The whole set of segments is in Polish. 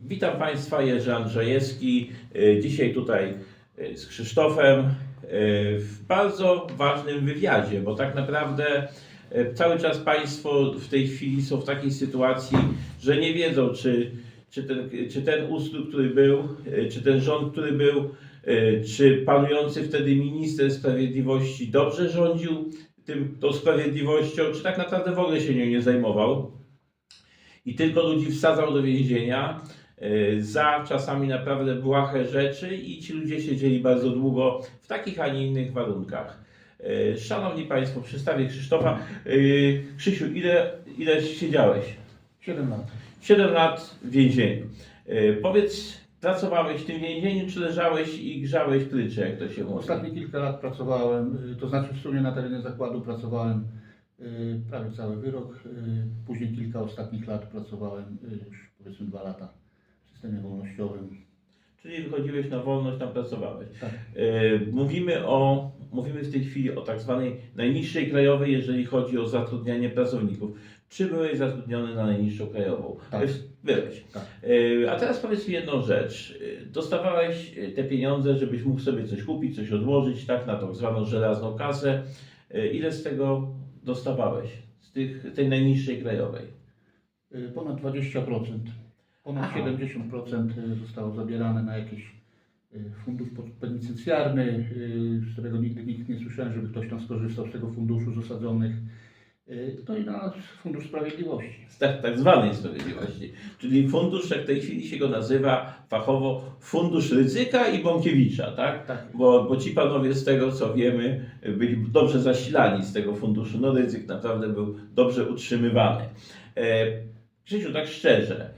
Witam Państwa, Jerzy Andrzejewski. E, Dzisiaj tutaj e, z Krzysztofem e, w bardzo ważnym wywiadzie, bo tak naprawdę cały czas Państwo w tej chwili są w takiej sytuacji, że nie wiedzą, czy, czy, ten, czy ten ustrój, który był, czy ten rząd, który był, czy panujący wtedy minister sprawiedliwości dobrze rządził tym, tą sprawiedliwością, czy tak naprawdę w ogóle się nią nie zajmował i tylko ludzi wsadzał do więzienia za czasami naprawdę błahe rzeczy i ci ludzie siedzieli bardzo długo w takich, a nie innych warunkach. E, Szanowni Państwo, przedstawię Krzysztofa. E, Krzysiu, ile, ile siedziałeś? 7 lat. 7 lat w więzieniu. Powiedz, pracowałeś w tym więzieniu, czy leżałeś i grzałeś prycze, jak to się mówi? Ostatnie kilka lat pracowałem, y, to znaczy w sumie na terenie zakładu pracowałem y, prawie cały wyrok. y, Później kilka ostatnich lat pracowałem y, już powiedzmy dwa lata systemie wolnościowym. Czyli wychodziłeś na wolność, tam pracowałeś. Tak. E, Mówimy, o, mówimy w tej chwili o tak zwanej najniższej krajowej, jeżeli chodzi o zatrudnianie pracowników. Czy byłeś zatrudniony na najniższą krajową? Tak. Byłeś-. Tak. E, A teraz powiedz mi jedną rzecz. E, Dostawałeś te pieniądze, żebyś mógł sobie coś kupić, coś odłożyć, tak, na tak zwaną żelazną kasę. Ile z tego dostawałeś? Z tych, tej najniższej krajowej? Ponad 20%. Ponad Aha. 70% zostało zabierane na jakiś y, fundusz penitencjarny, y, z którego nigdy nikt nie słyszałem, żeby ktoś tam skorzystał z tego funduszu z osadzonych. Y, No i na Fundusz Sprawiedliwości. z tak, tak zwanej sprawiedliwości. Czyli fundusz, jak w tej chwili się go nazywa fachowo, fundusz ryzyka i Bąkiewicza, tak? Tak. Bo, bo ci panowie z tego co wiemy byli dobrze zasilani z tego funduszu. No ryzyk naprawdę był dobrze utrzymywany. E, Krzysiu, tak szczerze,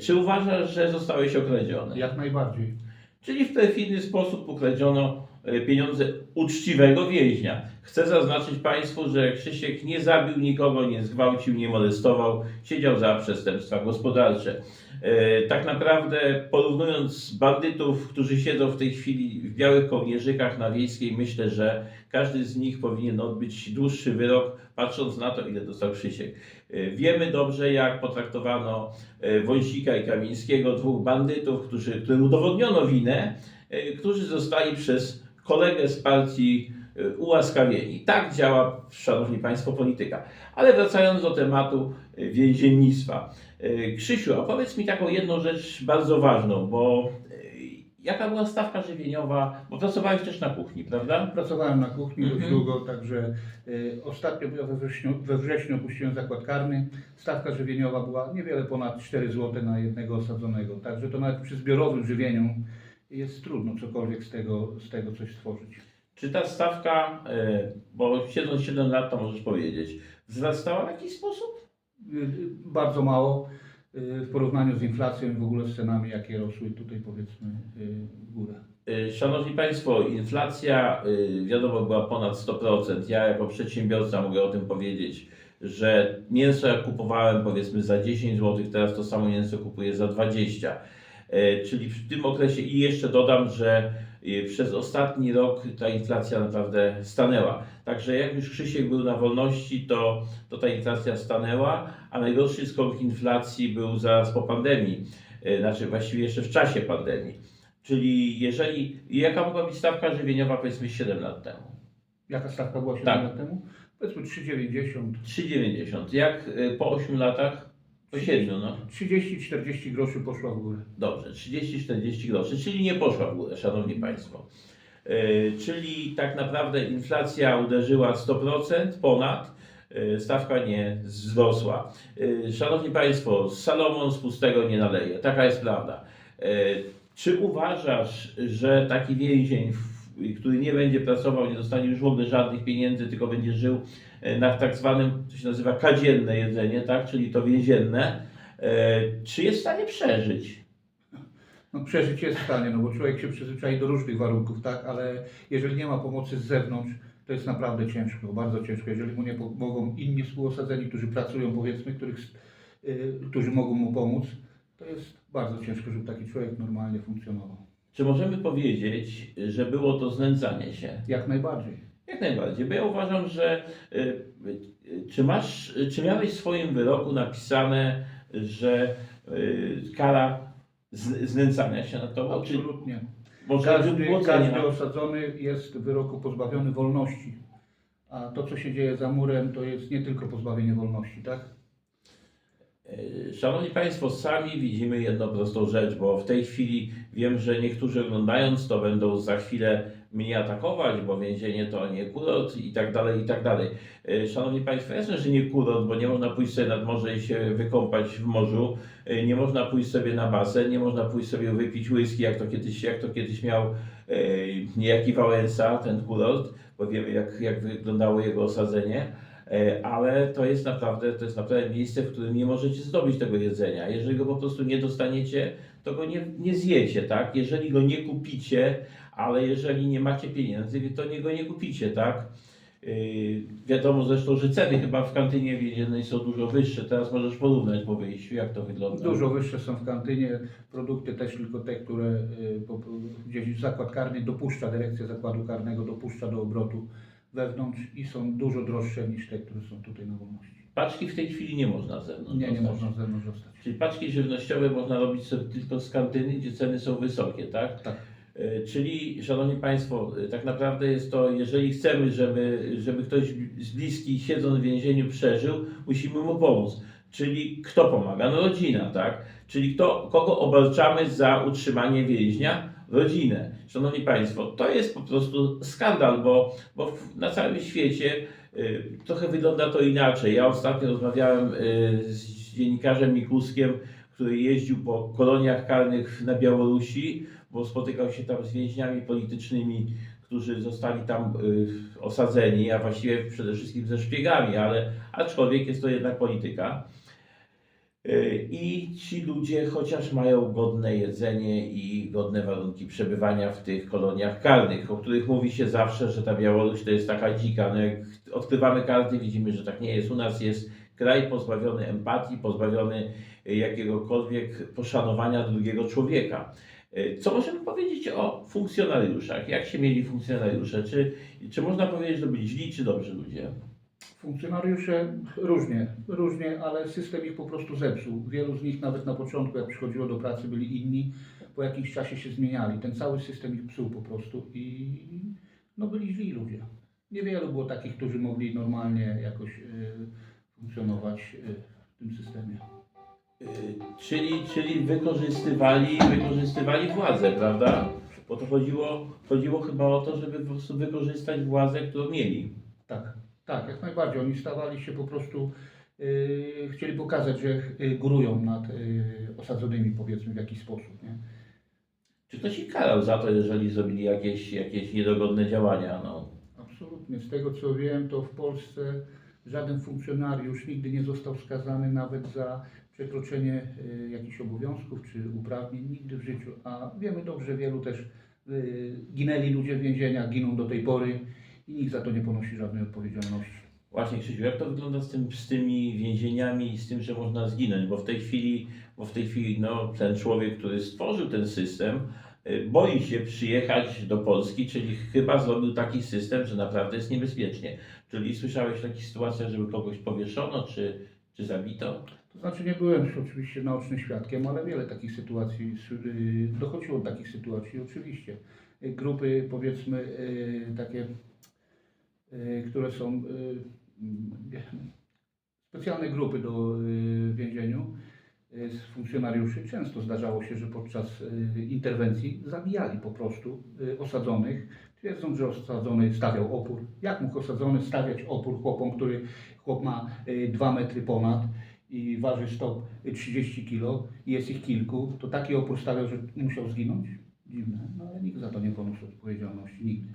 czy uważasz, że zostałeś okradziony? Jak najbardziej. Czyli w perfidny sposób ukradziono e, pieniądze uczciwego więźnia. Chcę zaznaczyć Państwu, że Krzysiek nie zabił nikogo, nie zgwałcił, nie molestował, siedział za przestępstwa gospodarcze. E, Tak naprawdę porównując bandytów, którzy siedzą w tej chwili w białych kołnierzykach na Wiejskiej, myślę, że każdy z nich powinien odbyć dłuższy wyrok, patrząc na to, ile dostał Krzysiek. E, Wiemy dobrze, jak potraktowano e, Wąsika i Kamińskiego, dwóch bandytów, którzy, którym udowodniono winę, e, którzy zostali przez kolegę z partii ułaskawieni. Tak działa, szanowni państwo, polityka. Ale wracając do tematu więziennictwa. Krzysiu, a powiedz mi taką jedną rzecz bardzo ważną, bo jaka była stawka żywieniowa, bo pracowałeś też na kuchni, prawda? Pracowałem na kuchni dość Mhm. długo, także y, ostatnio we wrześniu, we wrześniu opuściłem zakład karny. Stawka żywieniowa była niewiele ponad 4 zł na jednego osadzonego, także to nawet przy zbiorowym żywieniu jest trudno cokolwiek z tego, z tego coś stworzyć. Czy ta stawka, e, bo siedząc 7 lat, to możesz powiedzieć, wzrastała w jakiś sposób? Y, y, Bardzo mało y, w porównaniu z inflacją i w ogóle z cenami, jakie rosły tutaj powiedzmy y, w górę. E, Szanowni Państwo, inflacja wiadomo była ponad 100%. Ja jako przedsiębiorca mogę o tym powiedzieć, że mięso jak kupowałem powiedzmy za 10 zł, teraz to samo mięso kupuję za 20. E, Czyli w tym okresie i jeszcze dodam, że e, przez ostatni rok ta inflacja naprawdę stanęła. Także jak już Krzysiek był na wolności, to, to ta inflacja stanęła, a najgorszy skok inflacji był zaraz po pandemii, e, znaczy właściwie jeszcze w czasie pandemii. Czyli jeżeli, jaka mogła być stawka żywieniowa powiedzmy 7 lat temu? Jaka stawka była 7 Tak. lat temu? Powiedzmy 3,90. 3,90. Jak po 8 latach? Po 7, no. 30-40 groszy poszła w górę. Dobrze, 30-40 groszy, czyli nie poszła w górę, Szanowni Państwo. Y, Czyli tak naprawdę inflacja uderzyła 100% ponad, y, stawka nie wzrosła. Y, Szanowni Państwo, Salomon z pustego nie naleje, taka jest prawda. Y, Czy uważasz, że taki więzień, w- który nie będzie pracował, nie dostanie już w ogóle żadnych pieniędzy, tylko będzie żył y, na tak zwanym, co się nazywa kadzienne jedzenie, tak? czyli to więzienne, y, czy jest w stanie przeżyć? No, przeżyć jest w stanie, no bo człowiek się przyzwyczai do różnych warunków, tak, ale jeżeli nie ma pomocy z zewnątrz, to jest naprawdę ciężko, bardzo ciężko. Jeżeli mu nie pomogą inni współosadzeni, którzy pracują, powiedzmy, których, y, którzy mogą mu pomóc, to jest bardzo ciężko, żeby taki człowiek normalnie funkcjonował. Czy możemy powiedzieć, że było to znęcanie się? Jak najbardziej. Jak najbardziej, bo ja uważam, że y, y, czy masz, czy miałeś w swoim wyroku napisane, że y, kara znęcania się tobą? Czy Absolutnie. może Każdy, każdy osadzony jest w wyroku pozbawiony wolności. A to, co się dzieje za murem, to jest nie tylko pozbawienie wolności, tak? E, Szanowni Państwo, sami widzimy jedną prostą rzecz, bo w tej chwili wiem, że niektórzy oglądając to będą za chwilę mnie atakować, bo więzienie to nie kurort i tak dalej, i tak dalej. E, Szanowni Państwo, jasne, że nie kurort, bo nie można pójść sobie nad morze i się wykąpać w morzu, E, nie można pójść sobie na basen, nie można pójść sobie wypić whisky, jak to kiedyś, jak to kiedyś miał niejaki Wałęsa, ten kurort, bo wiemy jak, jak wyglądało jego osadzenie. E, ale to jest naprawdę, to jest naprawdę miejsce, w którym nie możecie zdobyć tego jedzenia. Jeżeli go po prostu nie dostaniecie, to go nie, nie zjecie, tak? Jeżeli go nie kupicie, ale jeżeli nie macie pieniędzy, to nie go nie kupicie, tak? Yy, wiadomo zresztą, że ceny chyba w kantynie więziennej są dużo wyższe. Teraz możesz porównać po wyjściu, jak to wygląda. Dużo wyższe są w kantynie, produkty też tylko te, które y, po- gdzieś zakład karny dopuszcza, dyrekcja zakładu karnego dopuszcza do obrotu wewnątrz i są dużo droższe niż te, które są tutaj na wolności. Paczki w tej chwili nie można z zewnątrz Nie, nie dostać. można z zewnątrz dostać. Czyli paczki żywnościowe można robić sobie tylko z kantyny, gdzie ceny są wysokie, tak? Tak. E, Czyli, Szanowni Państwo, e, tak naprawdę jest to, jeżeli chcemy, żeby, żeby ktoś z bliskich siedząc w więzieniu przeżył, musimy mu pomóc. Czyli kto pomaga? No rodzina, tak? Czyli kto, kogo obarczamy za utrzymanie więźnia? Rodzinę. Szanowni Państwo, to jest po prostu skandal, bo, bo na całym świecie y, trochę wygląda to inaczej. Ja ostatnio rozmawiałem y, z dziennikarzem Mikuskiem, który jeździł po koloniach karnych na Białorusi, bo spotykał się tam z więźniami politycznymi, którzy zostali tam y, osadzeni, a właściwie przede wszystkim ze szpiegami, ale aczkolwiek jest to jednak polityka. Y, I ci ludzie chociaż mają godne jedzenie i godne warunki przebywania w tych koloniach karnych, o których mówi się zawsze, że ta Białoruś to jest taka dzika. No jak odkrywamy karty, widzimy, że tak nie jest. U nas jest kraj pozbawiony empatii, pozbawiony jakiegokolwiek poszanowania drugiego człowieka. Y, Co możemy powiedzieć o funkcjonariuszach? Jak się mieli funkcjonariusze? Czy, czy można powiedzieć, że to byli źli czy dobrzy ludzie? Funkcjonariusze różnie, różnie, ale system ich po prostu zepsuł. Wielu z nich nawet na początku, jak przychodziło do pracy, byli inni, po jakimś czasie się zmieniali. Ten cały system ich psuł po prostu i no byli źli ludzie. Niewielu było takich, którzy mogli normalnie jakoś y, funkcjonować y, w tym systemie. Y, Czyli, czyli wykorzystywali, wykorzystywali władzę, prawda? Bo to chodziło, chodziło chyba o to, żeby po prostu wykorzystać władzę, którą mieli. Tak, tak, jak najbardziej. Oni stawali się po prostu, y, chcieli pokazać, że y, górują nad y, osadzonymi, powiedzmy, w jakiś sposób. Nie? Czy ktoś ich karał za to, jeżeli zrobili jakieś, jakieś niedogodne działania? No. Absolutnie. Z tego co wiem, to w Polsce żaden funkcjonariusz nigdy nie został skazany nawet za przekroczenie y, jakichś obowiązków czy uprawnień, nigdy w życiu. A wiemy dobrze, wielu też y, ginęli ludzie w więzieniach, giną do tej pory i nikt za to nie ponosi żadnej odpowiedzialności. Właśnie Krzysiu, jak to wygląda z, tym, z tymi więzieniami i z tym, że można zginąć? Bo w tej chwili, bo w tej chwili no, ten człowiek, który stworzył ten system, y, boi się przyjechać do Polski, czyli chyba zrobił taki system, że naprawdę jest niebezpiecznie. Czyli słyszałeś o takich sytuacjach, żeby kogoś powieszono, czy, czy zabito? To znaczy nie byłem oczywiście naocznym świadkiem, ale wiele takich sytuacji, y, dochodziło do takich sytuacji oczywiście. Y, Grupy powiedzmy takie, które są y, mm, specjalne grupy do y, więzieniu y, z funkcjonariuszy. Często zdarzało się, że podczas y, interwencji zabijali po prostu y, osadzonych, twierdząc, że osadzony stawiał opór. Jak mógł osadzony stawiać opór chłopom, który chłop ma 2 metry ponad, i waży 130 kg i jest ich kilku, to taki opór stawiał, że musiał zginąć? Dziwne, no ale nikt za to nie poniósł odpowiedzialności, nigdy.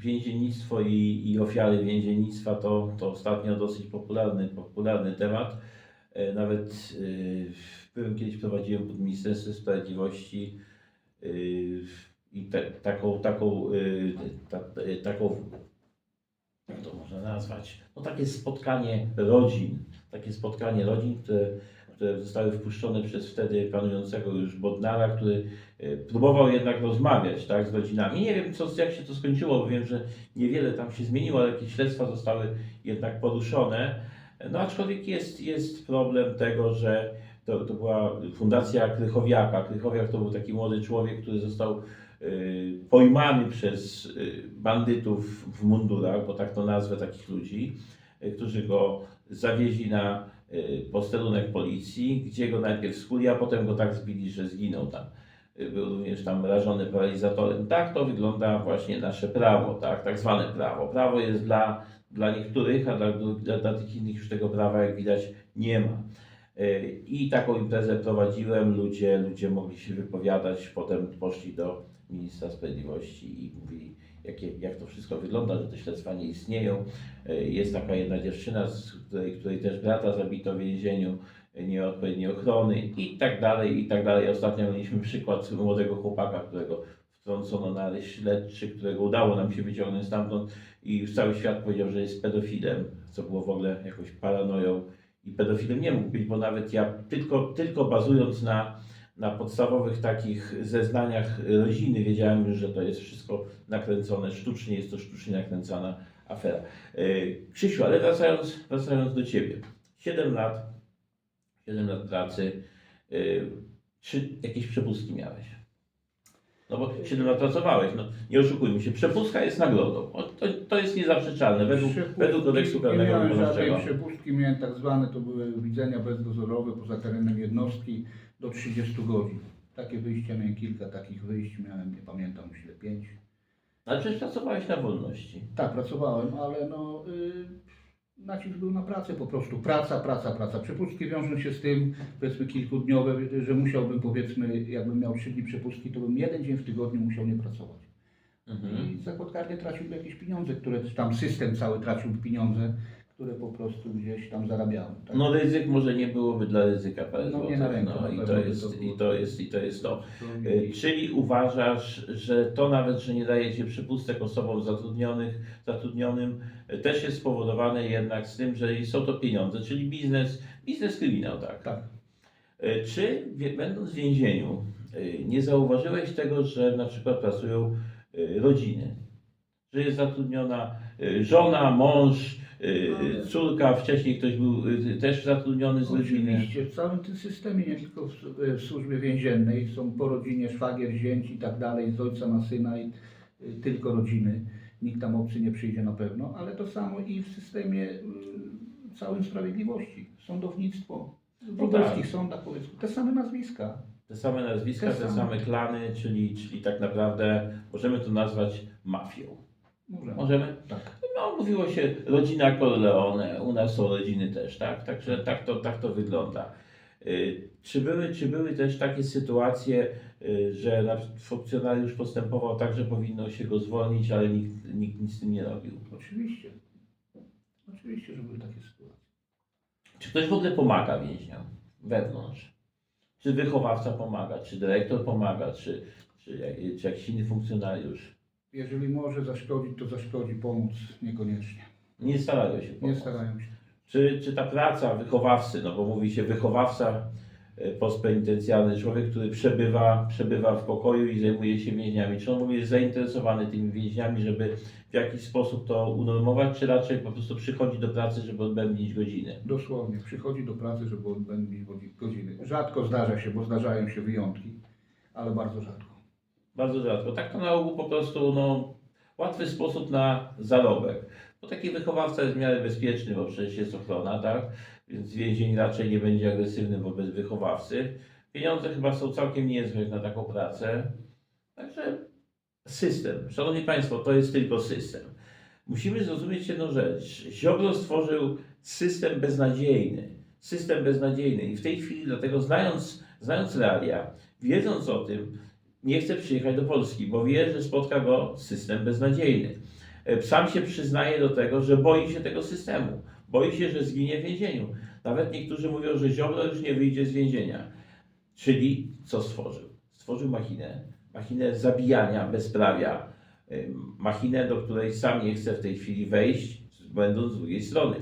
Więziennictwo i, i ofiary więziennictwa to, to ostatnio dosyć popularny, popularny temat. E, Nawet y, byłem kiedyś prowadziłem pod Ministerstwem Sprawiedliwości y, i te, taką, taką, ta, taką, jak to można nazwać, no takie spotkanie rodzin, takie spotkanie rodzin, które, które zostały wpuszczone przez wtedy panującego już Bodnara, który y, próbował jednak rozmawiać tak, z rodzinami. Nie wiem, co, jak się to skończyło, bo wiem, że niewiele tam się zmieniło, ale jakieś śledztwa zostały jednak poruszone. No aczkolwiek jest, jest problem tego, że to, to była fundacja Krychowiaka. Krychowiak to był taki młody człowiek, który został y, pojmany przez y, bandytów w mundurach, bo tak to nazwę takich ludzi, którzy go zawieźli na posterunek policji, gdzie go najpierw skuli, a potem go tak zbili, że zginął tam. Y, Był również tam rażony paralizatorem. Tak to wygląda właśnie nasze prawo, tak, tak zwane prawo. Prawo jest dla, dla niektórych, a dla, dla, dla tych innych już tego prawa, jak widać, nie ma. Y, I taką imprezę prowadziłem, ludzie, ludzie mogli się wypowiadać, potem poszli do ministra sprawiedliwości i mówili, jak to wszystko wygląda, że te śledztwa nie istnieją. Y, Jest taka jedna dziewczyna, z której, której też brata zabito w więzieniu, y, nieodpowiedniej ochrony i tak dalej, i tak dalej. Ostatnio mieliśmy przykład młodego chłopaka, którego wtrącono na areszt śledczy, którego udało nam się wyciągnąć stamtąd i cały świat powiedział, że jest pedofilem, co było w ogóle jakąś paranoją i pedofilem nie mógł być, bo nawet ja tylko, tylko bazując na, na podstawowych takich zeznaniach rodziny wiedziałem już, że to jest wszystko nakręcone sztucznie, jest to sztucznie nakręcana afera. Yy, Krzysiu, ale wracając, wracając do Ciebie. 7 lat, 7 lat pracy, czy jakieś przepustki miałeś? No bo 7 lat pracowałeś, no nie oszukujmy się, przepustka jest nagrodą. O, to, to jest niezaprzeczalne według, Przepustki według kodeksu karnego wykonawczego. przepustki, miałem tak zwane, to były widzenia bezdozorowe poza terenem jednostki do 30 godzin. Takie wyjścia miałem kilka takich wyjść, miałem, nie pamiętam, myślę pięć. Ale przecież pracowałeś na wolności. Tak, pracowałem, ale no y, nacisk był na pracę po prostu. Praca, praca, praca. Przepustki wiążą się z tym, powiedzmy kilkudniowe, że musiałbym powiedzmy, jakbym miał trzy dni przepustki, to bym jeden dzień w tygodniu musiał nie pracować. Mhm. I zakład karny traciłby jakieś pieniądze, które tam system cały traciłby pieniądze, które po prostu gdzieś tam zarabiałem. Tak? No ryzyk może nie byłoby dla ryzyka parę No, nie złotych, na rękę no, i to jest, to i to jest, i to jest to. Y, Czyli uważasz, że to nawet, że nie dajecie przypustek osobom zatrudnionych, zatrudnionym, y, też jest spowodowane jednak z tym, że są to pieniądze, czyli biznes, biznes kryminał, tak? Tak. Y, Czy będąc w więzieniu nie zauważyłeś tego, że na przykład pracują rodziny? Że jest zatrudniona żona, mąż, Ale- córka, wcześniej ktoś był y, też zatrudniony z rodziny. Oczywiście, w całym tym systemie, nie tylko w, w służbie więziennej, są po rodzinie szwagier, zięć i tak dalej, z ojca na syna i y, tylko rodziny. Nikt tam obcy nie przyjdzie na pewno, ale to samo i w systemie y, całym sprawiedliwości. Sądownictwo, w No tak. sądach powiedzmy, te same nazwiska. Te same nazwiska, Te te same. same klany, czyli, czyli tak naprawdę możemy to nazwać mafią. Może. Możemy? Tak. No, mówiło się rodzina Corleone, u nas są rodziny też, tak? Także tak to, tak to wygląda. Y, Czy były, czy były też takie sytuacje, y, że funkcjonariusz postępował tak, że powinno się go zwolnić, ale nikt, nikt nic z tym nie robił? Oczywiście. Oczywiście, że były takie sytuacje. Czy ktoś w ogóle pomaga więźniom wewnątrz? Czy wychowawca pomaga, czy dyrektor pomaga, czy, czy, czy jakiś inny funkcjonariusz? Jeżeli może zaszkodzić, to zaszkodzi, pomóc niekoniecznie. Nie starają się Nie pomóc. starają się. Czy, czy ta praca wychowawcy, no bo mówi się wychowawca e, postpenitencjarny, człowiek, który przebywa, przebywa w pokoju i zajmuje się więźniami, czy on jest zainteresowany tymi więźniami, żeby w jakiś sposób to unormować, czy raczej po prostu przychodzi do pracy, żeby odbębnić godziny? Dosłownie, przychodzi do pracy, żeby odbędzić godziny. Rzadko zdarza się, bo zdarzają się wyjątki, ale bardzo rzadko. Bardzo rzadko. Tak to na ogół po prostu no, łatwy sposób na zarobek. Bo taki wychowawca jest w miarę bezpieczny, bo przecież jest ochrona, tak? Więc więzień raczej nie będzie agresywny wobec wychowawcy. Pieniądze chyba są całkiem niezłe na taką pracę. Także system. Szanowni Państwo, to jest tylko system. Musimy zrozumieć jedną rzecz. Ziobro stworzył system beznadziejny. System beznadziejny. I w tej chwili, dlatego znając, znając realia, wiedząc o tym, nie chce przyjechać do Polski, bo wie, że spotka go system beznadziejny. E, Sam się przyznaje do tego, że boi się tego systemu. Boi się, że zginie w więzieniu. Nawet niektórzy mówią, że Ziobro już nie wyjdzie z więzienia. Czyli co stworzył? Stworzył machinę, machinę zabijania bezprawia, y, machinę, do której sam nie chce w tej chwili wejść, będąc z drugiej strony.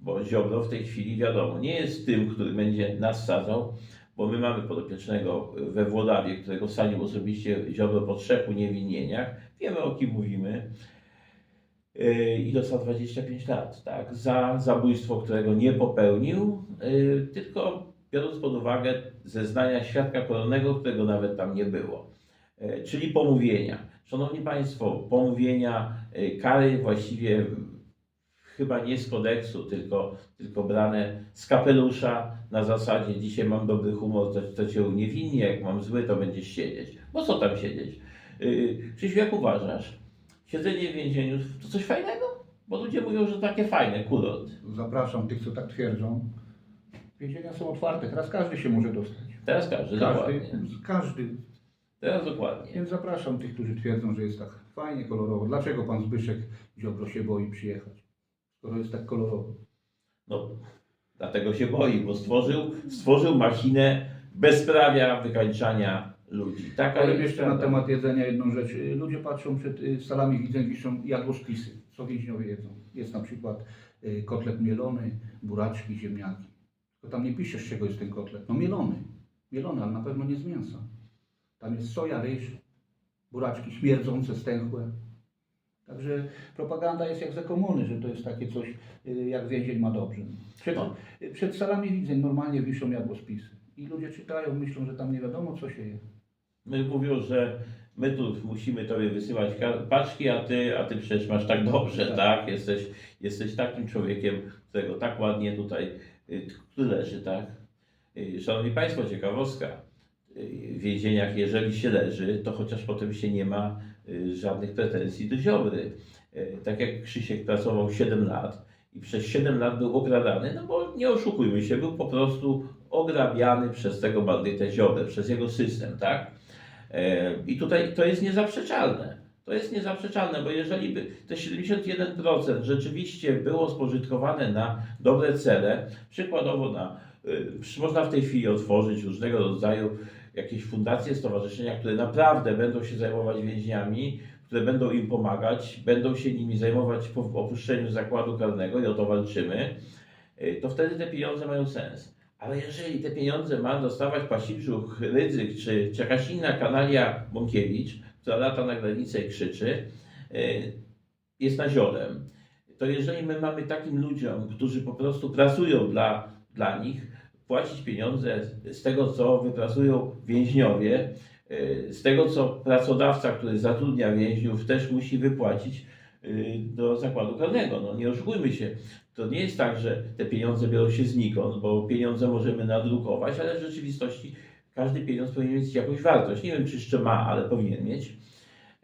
Bo Ziobro w tej chwili, wiadomo, nie jest tym, który będzie nas sadzał, bo my mamy podopiecznego we Włodawie, którego wsadził osobiście Ziobro po trzech uniewinnieniach. Wiemy o kim mówimy. Yy, I dostał 25 lat, tak? Za zabójstwo, którego nie popełnił, yy, tylko biorąc pod uwagę zeznania świadka koronnego, którego nawet tam nie było. E, Czyli pomówienia. Szanowni Państwo, pomówienia, kary właściwie chyba nie z kodeksu, tylko, tylko brane z kapelusza na zasadzie dzisiaj mam dobry humor, to, to cię uniewinni, jak mam zły, to będziesz siedzieć. Bo co tam siedzieć? Yy, Krzysiu, jak uważasz? Siedzenie w więzieniu to coś fajnego? Bo ludzie mówią, że takie fajne, kurort. Zapraszam tych, co tak twierdzą. Więzienia są otwarte, teraz każdy się może dostać. Teraz każdy, Każdy, dokładnie. każdy. Teraz dokładnie. Więc zapraszam tych, którzy twierdzą, że jest tak fajnie, kolorowo. Dlaczego pan Zbyszek Ziobro się boi przyjechać, skoro jest tak kolorowo? No, dlatego się boi, bo stworzył, stworzył machinę bezprawia wykańczania ludzi. Taka Powiem jeszcze na temat jedzenia jedną rzecz. Ludzie patrzą przed y, salami widzeń, wiszą jadłospisy, co więźniowie jedzą. Jest na przykład y, kotlet mielony, buraczki, ziemniaki. Tylko tam nie piszesz, z czego jest ten kotlet. No mielony. Mielony, ale na pewno nie z mięsa. Tam jest soja, ryż, buraczki śmierdzące, stęchłe. Także propaganda jest jak za komuny, że to jest takie coś, y, jak więzień ma dobrze. Przed, y, przed salami widzeń normalnie wiszą jadłospisy. I ludzie czytają, myślą, że tam nie wiadomo, co się je. My mówią, że my tu musimy tobie wysyłać paczki, a ty, a ty przecież masz tak dobrze, tak? Tak. Jesteś, jesteś takim człowiekiem, którego tak ładnie tutaj y, leży, tak? Y, Szanowni Państwo, ciekawostka. W więzieniach, jeżeli się leży, to chociaż potem się nie ma żadnych pretensji do Ziobry. Y, Tak jak Krzysiek pracował 7 lat i przez 7 lat był okradany, no bo nie oszukujmy się, był po prostu ograbiany przez tego bandytę Ziobrę, przez jego system, tak? E, I tutaj to jest niezaprzeczalne. To jest niezaprzeczalne, bo jeżeli by te 71% rzeczywiście było spożytkowane na dobre cele, przykładowo na, y, można w tej chwili otworzyć różnego rodzaju jakieś fundacje, stowarzyszenia, które naprawdę będą się zajmować więźniami, które będą im pomagać, będą się nimi zajmować po opuszczeniu zakładu karnego i o to walczymy, y, to wtedy te pieniądze mają sens. Ale jeżeli te pieniądze ma dostawać Pasibrzuk, Rydzyk czy, czy jakaś inna kanalia Bąkiewicz, która lata na granicę i krzyczy, y, jest naziolem, to jeżeli my mamy takim ludziom, którzy po prostu pracują dla, dla nich, płacić pieniądze z tego, co wypracują więźniowie, y, z tego, co pracodawca, który zatrudnia więźniów, też musi wypłacić y, do zakładu karnego. No nie oszukujmy się, to nie jest tak, że te pieniądze biorą się znikąd, bo pieniądze możemy nadrukować, ale w rzeczywistości każdy pieniądz powinien mieć jakąś wartość. Nie wiem, czy jeszcze ma, ale powinien mieć.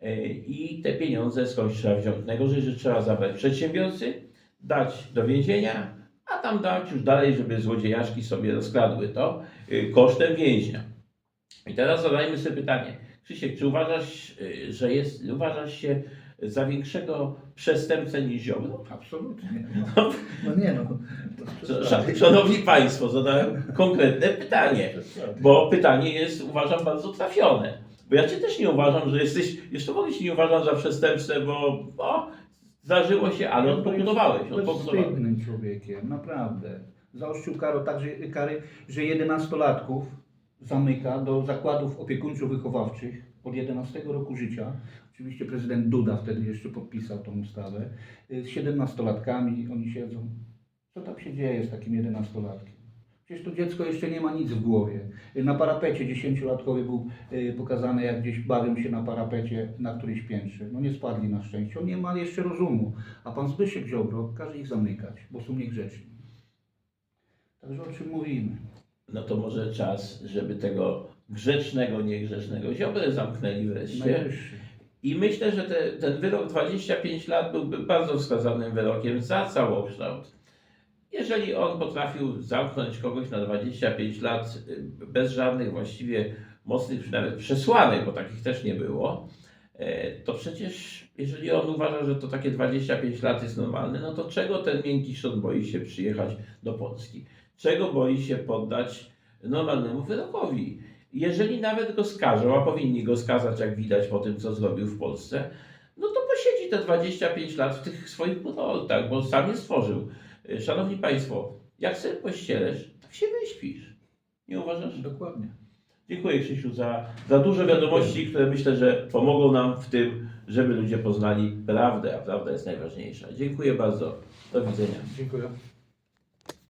E, I te pieniądze skądś trzeba wziąć. Najgorzej, że trzeba zabrać przedsiębiorcy, dać do więzienia, a tam dać już dalej, żeby złodziejaszki sobie rozkradły to y, kosztem więźnia. I teraz zadajmy sobie pytanie. Krzysiek, czy uważasz, y, że jest, uważasz się za większego przestępcę niż Ziobro? Absolutnie. No, no nie no. Sz- Szanowni Państwo, zadałem konkretne pytanie, bo pytanie jest, uważam, bardzo trafione. Bo ja Cię też nie uważam, że jesteś, jeszcze w ogóle Cię nie uważam za przestępcę, bo o, zdarzyło się, ale odpokutowałeś, odpokutowałeś. Bezwstydnym człowiekiem, naprawdę. Zaostrzył karę, także kary, że 11-latków zamyka do zakładów opiekuńczo-wychowawczych od 11 roku życia. Oczywiście prezydent Duda wtedy jeszcze podpisał tą ustawę. Y, Z 17-latkami oni siedzą. Co tam się dzieje z takim 11-latkiem? Przecież to dziecko jeszcze nie ma nic w głowie. Na parapecie 10-latkowy był y, pokazany, jak gdzieś bawią się na parapecie na którejś piętrze. No nie spadli na szczęście. On nie ma jeszcze rozumu. A pan Zbyszek Ziobro każe ich zamykać, bo są niegrzeczni. Także o czym mówimy? No to może czas, żeby tego grzecznego, niegrzecznego Ziobrę zamknęli wreszcie. Najwyższy. I myślę, że te, ten wyrok 25 lat byłby bardzo wskazanym wyrokiem za całokształt. Jeżeli on potrafił zamknąć kogoś na 25 lat y, bez żadnych właściwie mocnych nawet przesłanek, bo takich też nie było, e, to przecież jeżeli on uważa, że to takie 25 lat jest normalne, no to czego ten miękki szon boi się przyjechać do Polski? Czego boi się poddać normalnemu wyrokowi? Jeżeli nawet go skażą, a powinni go skazać, jak widać po tym, co zrobił w Polsce, no to posiedzi te 25 lat w tych swoich budoltach, bo sam je stworzył. Szanowni Państwo, jak sobie pościelesz, tak się wyśpisz. Nie uważasz? Dokładnie. Dziękuję Krzysiu za, za duże wiadomości, które myślę, że pomogą nam w tym, żeby ludzie poznali prawdę, a prawda jest najważniejsza. Dziękuję bardzo. Do widzenia. Dziękuję.